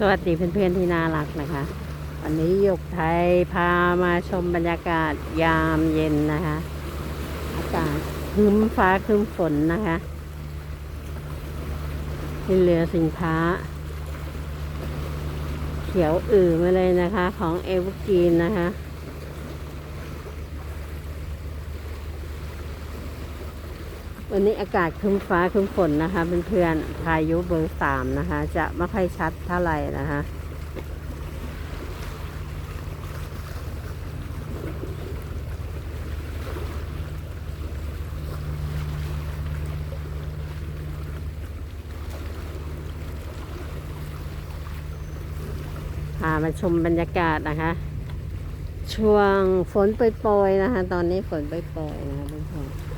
สวัสดีเพื่อนๆที่น่ารักนะคะ วันนี้หยกไทยพามาชมบรรยากาศยามเย็นนะคะ อากาศครึ้มฟ้าครึ้มฝนนะคะที่เรือสินค้า เขียวอือมาเลยนะคะ ของเอเวกีนนะคะ วันนี้อากาศครึ้มฟ้าครึ้มฝนนะคะเพื่อนๆพายุเบอร์สามนะคะ จะไม่ค่อยชัดเท่าไหร่นะคะพามาชมบรรยากาศนะคะ ช่วงฝนโปรยๆนะคะ ตอนนี้ฝนโปรยๆนะคะเพื่อนๆ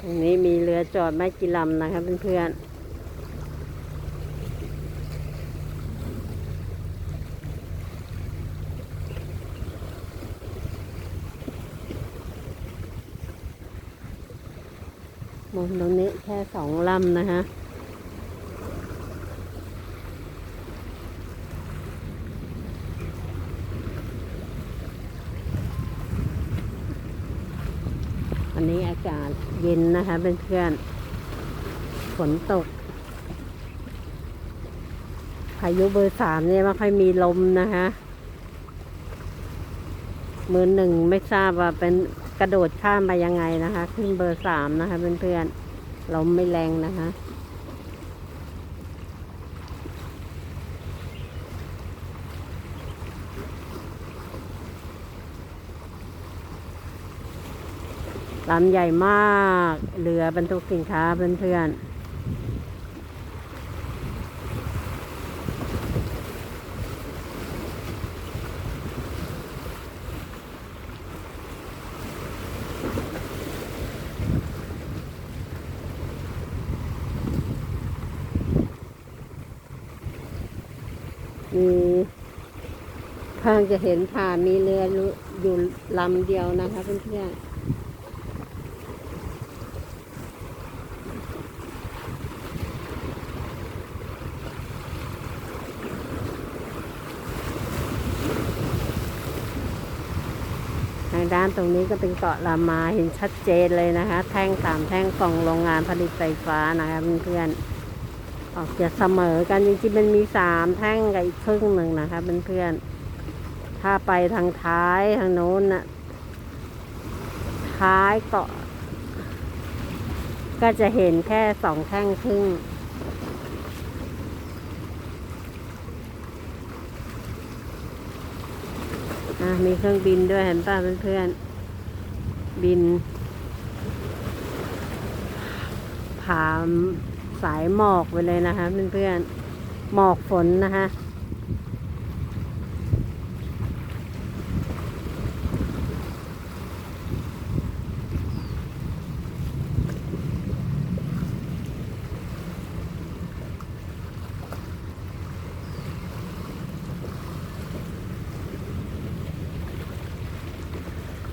ตรงนี้มีเรือจอดไม่กี่ลำนะคะเพื่อนๆมุมตรงนี้แค่สองลำนะคะ วันนี้อากาศเย็นนะคะเพื่อนๆฝนตก พายุเบอร์สามเนี่ยไม่ค่อยมีลมนะคะมือหนึ่งไม่ทราบว่าเป็นกระโดดข้ามไปยังไงนะคะ ขึ้นเบอร์สามนะคะเพื่อนๆลมไม่แรงนะคะ ลำใหญ่มากเรือบรรทุกสินค้าเพื่อนๆมีเพิ่งจะเห็นผ่านมีเรืออยู่ลำเดียวนะคะเพื่อนๆ ด้านตรงนี้ก็เป็นเกาะลามาเห็นชัดเจนเลยนะคะ แท่งสามแท่งของโรงงานผลิตไฟฟ้านะคะเพื่อนๆออกจะเสมอกันจริงๆมันมีสามแท่งกับอีกครึ่งหนึ่งนะคะเพื่อนๆถ้าไปทางท้ายทางโน้นน่ะท้ายเกาะ ก็จะเห็นแค่สองแท่งครึ่ง อะมีเครื่องบินด้วยเห็นป่ะเพื่อนๆ บินผ่าสายหมอกไปเลยนะคะเพื่อนๆ หมอกฝนนะคะ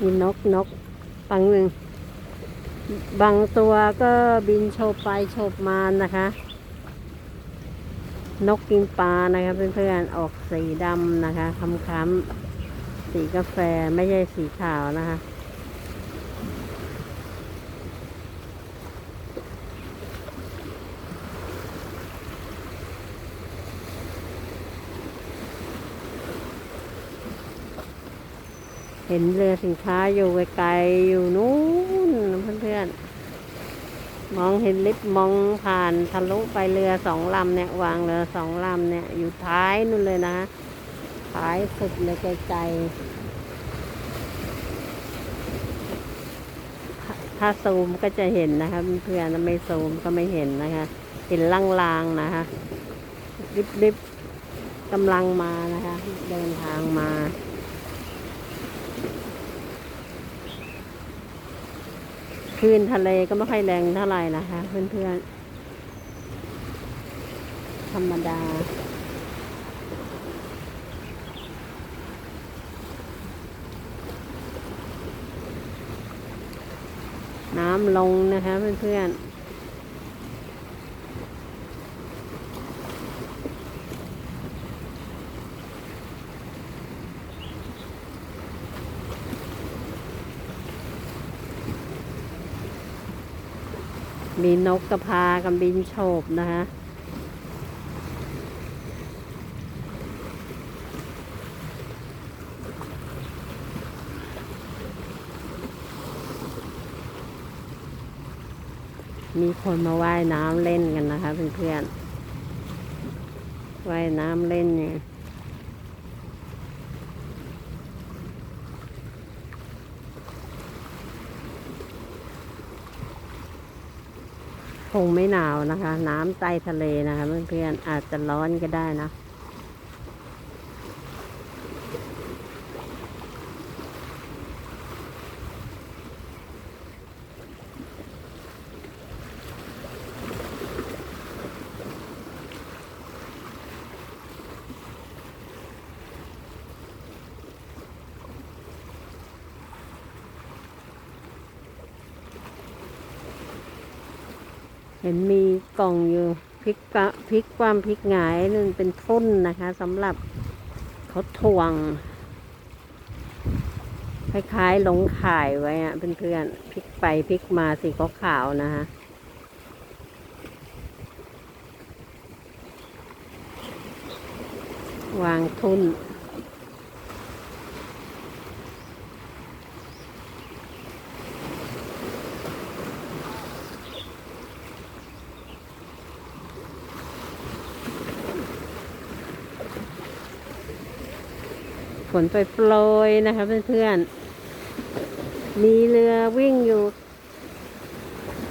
มีนกนกปังหนึ่ง บางตัวก็บินโฉบไปโฉบมานะคะ นกกินปลานะคะเพื่อนๆออกสีดำนะคะค้ำๆสีกาแฟไม่ใช่สีขาวนะคะ เห็นเรือสินค้าอยู่ไกลๆอยู่นู้นเพื่อนๆ มองเห็นลิฟต์มองผ่านทะลุไปเรือสองลำเนี่ยวางเรือสองลำเนี่ยอยู่ท้ายนู่นเลยนะท้ายสุดเลยไกลๆถ้าซูมก็จะเห็นนะคะเพื่อนๆไม่ซูมก็ไม่เห็นนะคะ เห็นลางๆนะคะริบๆกำลังมานะคะ เดินทางมา ค ค ลื่นทะเลก็ไม่ค่อยแรงเท่าไหร่นะคะ เพื่อนๆ ธรรมดา น้ำลงนะคะเพื่อนๆ มีนกกระพากับบินโฉบนะคะมีคนมาว่ายน้ำเล่นกันนะคะเพื่อนๆว่ายน้ำเล่นเนี่ย งไม่หนาวนะคะ น้ำใต้ทะเลนะคะเพื่อนๆอาจจะร้อนก็ได้นะ เห็นมีกล่องอยู่พริกกะพริกความพริกหงายนั่นเป็นทุ่นนะคะสำหรับเขาทวงคล้ายๆหลงข่ายไว้อะเพื่อนๆพลิกไปพลิกมาสีขาวๆนะคะวางทุน นไปโปรยๆนะคะเพื่อนๆ มีเรือวิ่งอยู่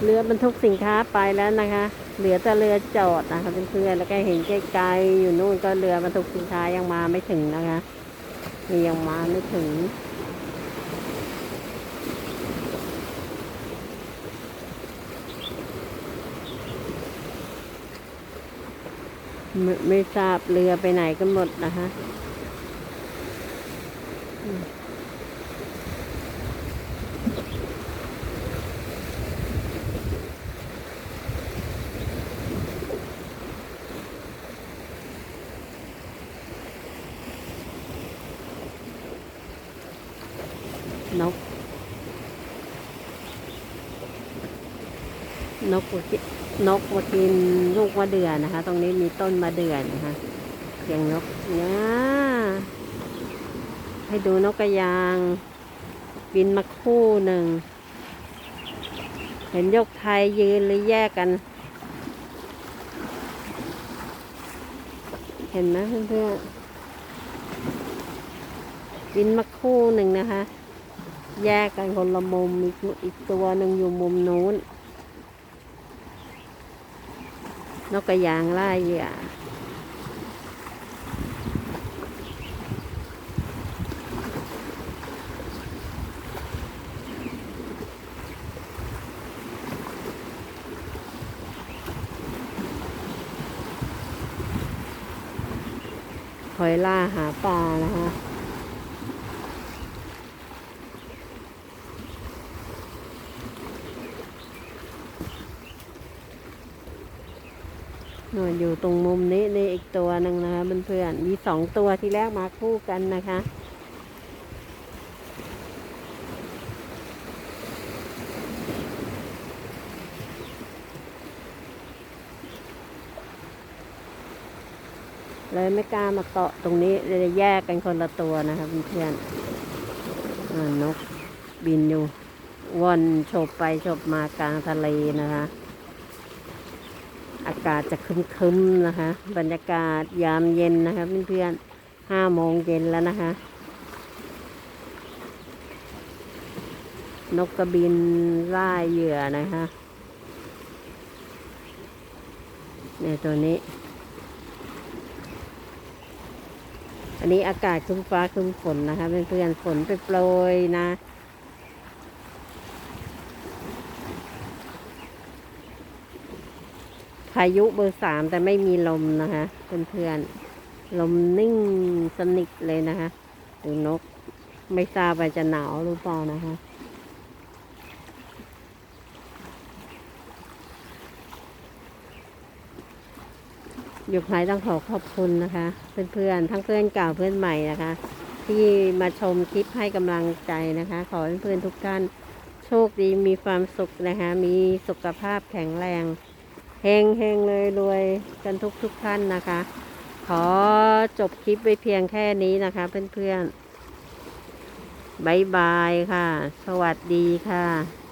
เรือบรรทุกสินค้าไปแล้วนะคะ เหลือแต่เรือจอดนะคะเพื่อนๆ แล้วก็เห็นไกลๆอยู่นู่นก็เรือบรรทุกสินค้ายังมาไม่ถึงนะคะนี่ยังมาไม่ถึงไม่ไม่ทราบเรือไปไหนกันหมดนะคะ นก นกมากินกมากินลูกมะเดื่อนะคะ ตรงนี้มีต้นมะเดื่อนะคะเสียงนกเนี่ย ให้ดูนกกระยาง บินมาคู่หนึ่ง เห็นยกไทยยืนหรือแยกกัน เห็นไหมเพื่อนๆบินมาคู่หนึ่งนะคะ แยกกันคนละมุมอีกอีกตัวหนึ่งอยู่มุมนู้น นกกระยางไล่เหยื่อ คอยล่าหาปลานะคะนอนอยู่ตรงมุมนี้นี่อีกตัวหนึ่งนะคะเพื่อนๆมีสองตัวที่แรกมาคู่กันนะคะ เลยไม่กล้ามาเกาะตรงนี้เลยแยกกันคนละตัวนะคะเพื่อนๆนกบินอยู่วนโฉบไปโฉบมากลางทะเลนะคะ อากาศจะคึมๆนะคะ บรรยากาศยามเย็นนะคะเพื่อนๆห้าโมงเย็นแล้วนะคะ นกกระบินล่าเหยื่อนะคะเนี่ยตัวนี้ อันนี้อากาศคึ้มฟ้าคึ้มฝนนะคะเพื่อนๆฝนไปโปรยนะพายุเบอร์สามแต่ไม่มีลมนะคะเพื่อนๆลมนิ่งสนิทเลยนะคะดูนกไม่ทราบว่าจะหนาวหรือเปล่านะคะ หยุดหายต้องขอขอบคุณนะคะ เพื่อนๆ ทั้งเพื่อนเก่าเพื่อนใหม่นะคะ ที่มาชมคลิปให้กำลังใจนะคะ ขอเพื่อนๆทุกท่านโชคดีมีความสุขนะคะ มีสุขภาพแข็งแรงเฮงเฮงเลยรวยกันทุกทุกท่านนะคะ ขอจบคลิปไว้เพียงแค่นี้นะคะ เพื่อนๆบายบายค่ะ สวัสดีค่ะ